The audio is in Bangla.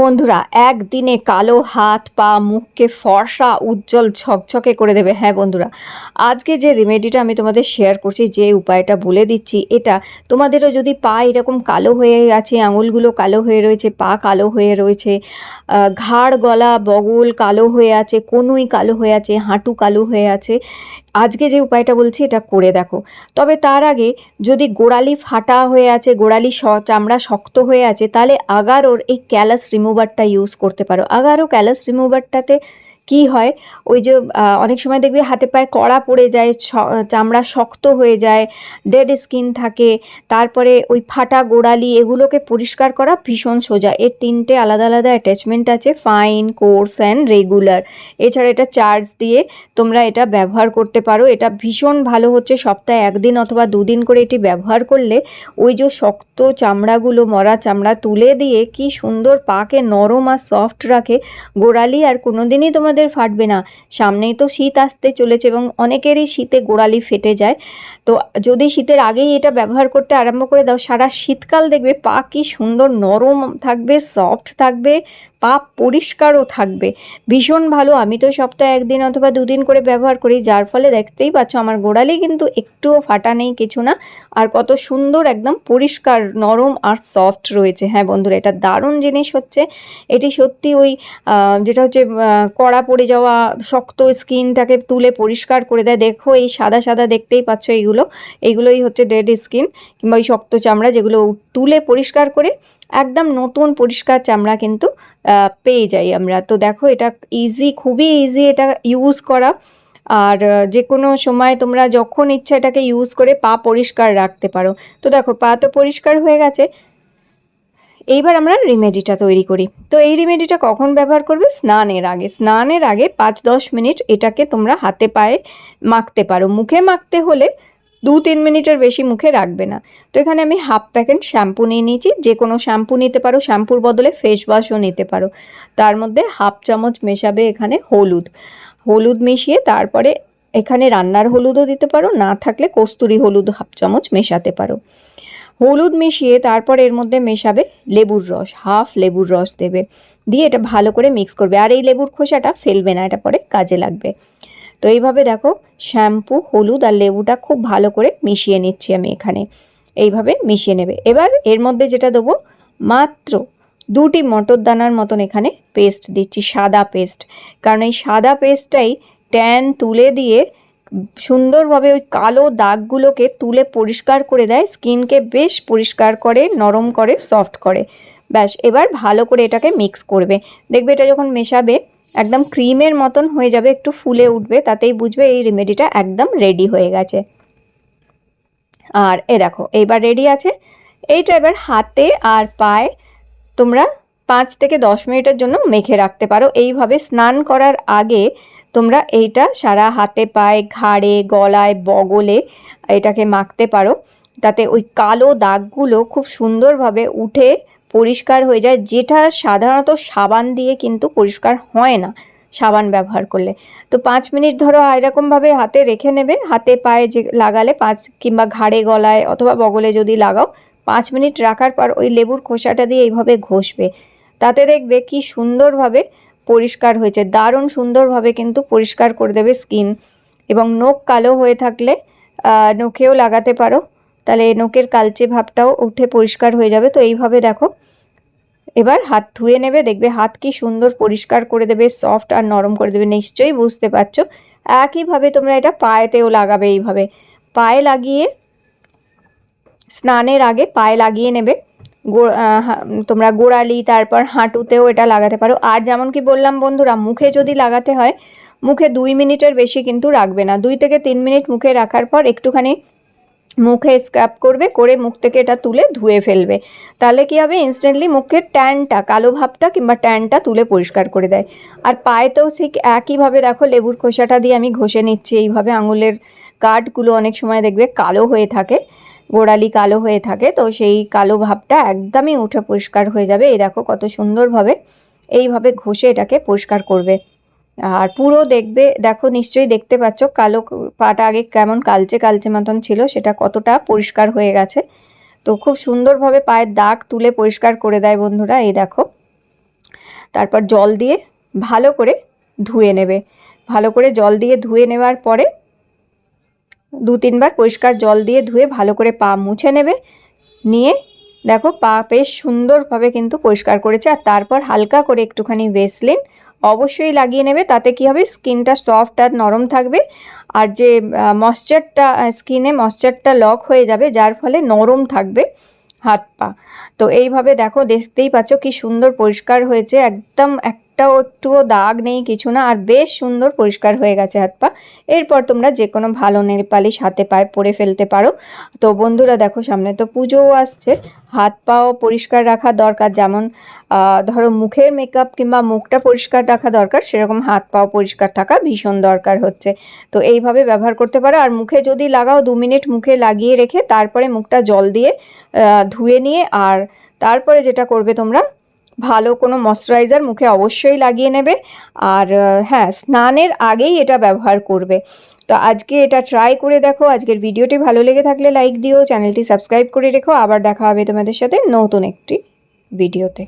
বন্ধুরা, একদিনে কালো হাত, পা, মুখকে ফর্সা, উজ্জ্বল, ঝকঝকে করে দেবে। হ্যাঁ বন্ধুরা, আজকে যে রেমেডিটা আমি তোমাদের শেয়ার করছি, যে উপায়টা বলে দিচ্ছি, এটা তোমাদেরও যদি পা এরকম কালো হয়ে আছে, আঙুলগুলো কালো হয়ে রয়েছে, পা কালো হয়ে রয়েছে ঘাড়, গলা, বগল কালো হয়ে আছে, কনুই কালো হয়ে আছে, হাঁটু কালো হয়ে আছে আজকে যে উপায়টা বলছি, এটা করে দেখো। তবে তার আগে যদি গোড়ালি ফাটা হয়ে আছে, গোড়ালি স- চামড়া শক্ত হয়ে আছে, তাহলে আগারোর এই ক্যালাস রিমুভারটা ইউজ করতে পারো। আগারো ক্যালাস রিমুভারটাতে কি হয়? ওই যে অনেক সময় দেখবে হাতে পায়ে কড়া পড়ে যায় চামড়া শক্ত হয়ে যায় ডেড স্কিন থাকে, তারপরে ওই ফাটা গোড়ালি এগুলোকে পরিষ্কার করা ভীষণ সোজা। এর তিনটে আলাদা আলাদা অ্যাটাচমেন্ট আছে ফাইন কোর্স অ্যান্ড রেগুলার এছাড়া এটা চার্জ দিয়ে তোমরা এটা ব্যবহার করতে পারো। এটা ভীষণ ভালো হচ্ছে, সপ্তাহে একদিন অথবা দুদিন করে এটি ব্যবহার করলে ওই যে শক্ত চামড়াগুলো, মরা চামড়া তুলে দিয়ে কি সুন্দর পাকে নরম আর সফট রাখে, গোড়ালি আর কোনোদিনই তোমাদের ফাটবে না। সামনেই তো শীত আসতে চলেছে এবং অনেকেরই শীতে গোড়ালি ফেটে যায়। তো যদি শীতের আগেই এটা ব্যবহার করতে আরম্ভ করে দাও, সারা শীতকাল দেখবে পা কি সুন্দর নরম থাকবে সফট থাকবে। পা পরিষ্কারও থাকবে। ভীষণ ভালো। আমি তো সপ্তাহে একদিন অথবা দুদিন করে ব্যবহার করি, যার ফলে দেখতেই পাচ্ছ আমার গোড়ালি কিন্তু একটুও ফাটা নেই কিছু না। আর কত সুন্দর, একদম পরিষ্কার, নরম আর সফট রয়েছে। হ্যাঁ বন্ধুরা, এটা দারুণ জিনিস হচ্ছে। এটি সত্যি ওই যেটা হচ্ছে কড়া পড়ে যাওয়া, শক্ত স্কিনটাকে তুলে পরিষ্কার করে দেয়। দেখো এই সাদা সাদা দেখতেই পাচ্ছ এইগুলো। এইগুলোই হচ্ছে ডেড স্কিন কিংবা ওই শক্ত চামড়া যেগুলো তুলে পরিষ্কার করে, একদম নতুন পরিষ্কার চামড়া কিন্তু পেয়ে যাই আমরা। তো দেখো এটা ইজি খুবই ইজি এটা ইউজ করা। আর যে কোনো সময় তোমরা যখন ইচ্ছা এটাকে ইউজ করে পা পরিষ্কার রাখতে পারো। তো দেখো, পা তো পরিষ্কার হয়ে গেছে। এইবার আমরা রেমেডিটা তৈরি করি। তো এই রেমেডিটা কখন ব্যবহার করবে? স্নানের আগে। স্নানের আগে পাঁচ দশ মিনিট এটাকে তোমরা হাতে পায়ে মাখতে পারো। মুখে মাখতে হলে দু তিন মিনিটের বেশি মুখে রাখবে না। তো এখানে আমি হাফ প্যাকেট শ্যাম্পু নিয়ে নিয়েছি। যে কোনো শ্যাম্পু নিতে পারো, শ্যাম্পুর বদলে ফেস ওয়াশও নিতে পারো। তার মধ্যে হাফ চামচ মেশাবে এখানে হলুদ। হলুদ মিশিয়ে তারপরে এখানে রান্নার হলুদও দিতে পারো, না থাকলে কস্তুরি হলুদ হাফ চামচ মেশাতে পারো। হলুদ মিশিয়ে তারপর এর মধ্যে মেশাবে লেবুর রস, হাফ লেবুর রস দেবে। দিয়ে এটা ভালো করে মিক্স করবে। আর এই লেবুর খোসাটা ফেলবে না, এটা পরে কাজে লাগবে। তো এইভাবে দেখো শ্যাম্পু, হলুদ আর লেবুটা খুব ভালো করে মিশিয়ে নিচ্ছি আমি এখানে। এইভাবে মিশিয়ে নেবে। এবার এর মধ্যে যেটা দেবো, মাত্র দুটি মটর দানার মতন এখানে পেস্ট দিচ্ছি, সাদা পেস্ট। কারণ এই সাদা পেস্টটাই ট্যান তুলে দিয়ে সুন্দরভাবে ওই কালো দাগগুলোকে তুলে পরিষ্কার করে দেয়, স্কিনকে বেশ পরিষ্কার করে, নরম করে, সফট করে। ব্যাস, এবার ভালো করে এটাকে মিক্স করবে। দেখবে এটা যখন মেশাবে একদম ক্রিমের মতন হয়ে যাবে, একটু ফুলে উঠবে, তাতেই বুঝবে এই রেমেডিটা একদম রেডি হয়ে গেছে। আর এ দেখো, এইবার রেডি আছে। এইটা এবার হাতে আর পায়ে তোমরা পাঁচ থেকে দশ মিনিটের জন্য মেখে রাখতে পারো। এইভাবে স্নান করার আগে তোমরা এইটা সারা হাতে, পায়ে, ঘাড়ে, গলায়, বগলে এটাকে মাখতে পারো। তাতে ওই কালো দাগগুলো খুব সুন্দরভাবে উঠে পরিষ্কার হয়ে যায়, যেটা সাধারণত সাবান দিয়ে কিন্তু পরিষ্কার হয় না, সাবান ব্যবহার করলে। তো পাঁচ মিনিট ধরো এরকমভাবে হাতে রেখে নেবে, হাতে পায়ে যে লাগালে পাঁচ কিংবা ঘাড়ে, গলায় অথবা বগলে যদি লাগাও, পাঁচ মিনিট রাখার পর ওই লেবুর খোসাটা দিয়ে এইভাবে ঘষবে। তাতে দেখবে কি সুন্দরভাবে পরিষ্কার হয়েছে, দারুণ সুন্দরভাবে কিন্তু পরিষ্কার করে দেবে স্কিন এবং নখ কালো হয়ে থাকলে নখেও লাগাতে পারো। তাহলে নখের কালচে ভাবটাও উঠে পরিষ্কার হয়ে যাবে। তো এইভাবে দেখো। এবার হাত ধুয়ে নেবে, দেখবে হাত কি সুন্দর পরিষ্কার করে দেবে সফট আর নরম করে দেবে। নিশ্চয়ই বুঝতে পারছ। একইভাবে তোমরা এটা পায়েতেও লাগাবে এইভাবে। পায়ে লাগিয়ে, স্নানের আগে পায়ে লাগিয়ে নেবে। গো- তোমরা গোড়ালি, তারপর হাঁটুতেও এটা লাগাতে পারো। আর যেমন কি বললাম বন্ধুরা, মুখে যদি লাগাতে হয়, মুখে দুই মিনিটের বেশি কিন্তু রাখবে না। দুই থেকে তিন মিনিট মুখে রাখার পর একটুখানি মুখে স্ক্রাব করবে, করে মুখ থেকে এটা তুলে ধুয়ে ফেলবে। তাহলে কি হবে? ইনস্ট্যান্টলি মুখের ট্যানটা, কালো ভাবটা কিংবা ট্যানটা তুলে পরিষ্কার করে দেয়। আর পায়েতেও ঠিক একইভাবে দেখো, লেবুর খোসাটা দিয়ে আমি ঘষে নিচ্ছি। এইভাবে আঙুলের কাঠগুলো অনেক সময় দেখবে কালো হয়ে থাকে, গোড়ালি কালো হয়ে থাকে। তো সেই কালো ভাবটা একদমই উঠে পরিষ্কার হয়ে যাবে। এই দেখো কত সুন্দরভাবে এইভাবে ঘষে এটাকে পরিষ্কার করবে। আর পুরো দেখবে, দেখো নিশ্চয়ই দেখতে পাচ্ছ, কালো পাটা আগে কেমন কালচে কালচে মতন ছিল, সেটা কতটা পরিষ্কার হয়ে গেছে। তো খুব সুন্দরভাবে পায়ের দাগ তুলে পরিষ্কার করে দেয় বন্ধুরা, এই দেখো। তারপর জল দিয়ে ভালো করে ধুয়ে নেবে। ভালো করে জল দিয়ে ধুয়ে নেওয়ার পরে দু তিনবার পরিষ্কার জল দিয়ে ধুয়ে ভালো করে পা মুছে নেবে। নিয়ে দেখো, পা বেশ সুন্দরভাবে কিন্তু পরিষ্কার করেছে, আর তারপর হালকা করে একটুখানি ভেসলিন অবশ্যই লাগিয়ে নেবে, তাতে কি হবে? স্কিনটা সফট আর নরম থাকবে। আর যে মশ্চারটা স্কিনে মশ্চারটা লক হয়ে যাবে, যার ফলে নরম থাকবে হাত পা। তো এইভাবে দেখো দেখতেই পাচ্ছ কি সুন্দর পরিষ্কার হয়েছে। একদম একটাও একটুও দাগ নেই, কিছু না। আর বেশ সুন্দর পরিষ্কার হয়ে গেছে হাত পা। এরপর তোমরা যে কোনো ভালো নেল পালিশ হাতে পায়ে পরে ফেলতে পারো। তো বন্ধুরা দেখো সামনে তো পুজোও আসছে। হাত পাও পরিষ্কার রাখা দরকার। যেমন ধরো মুখের মেকআপ কিংবা মুখটা পরিষ্কার রাখা দরকার, সেরকম হাত পাও পরিষ্কার থাকা ভীষণ দরকার হচ্ছে। তো এইভাবে ব্যবহার করতে পারো। আর মুখে যদি লাগাও, দু মিনিট মুখে লাগিয়ে রেখে তারপরে মুখটা জল দিয়ে ধুয়ে নিয়ে আর তারপরে যেটা করবে তোমরা, ভালো কোনো ময়শ্চারাইজার মুখে অবশ্যই লাগিয়ে নেবে। আর হ্যাঁ স্নানের আগেই এটা ব্যবহার করবে। তো আজকে এটা ট্রাই করে দেখো। আজকের ভিডিওটি ভালো লেগে থাকলে লাইক দিও। চ্যানেলটি সাবস্ক্রাইব করে রেখো। আবার দেখা হবে তোমাদের সাথে নতুন একটি ভিডিওতে।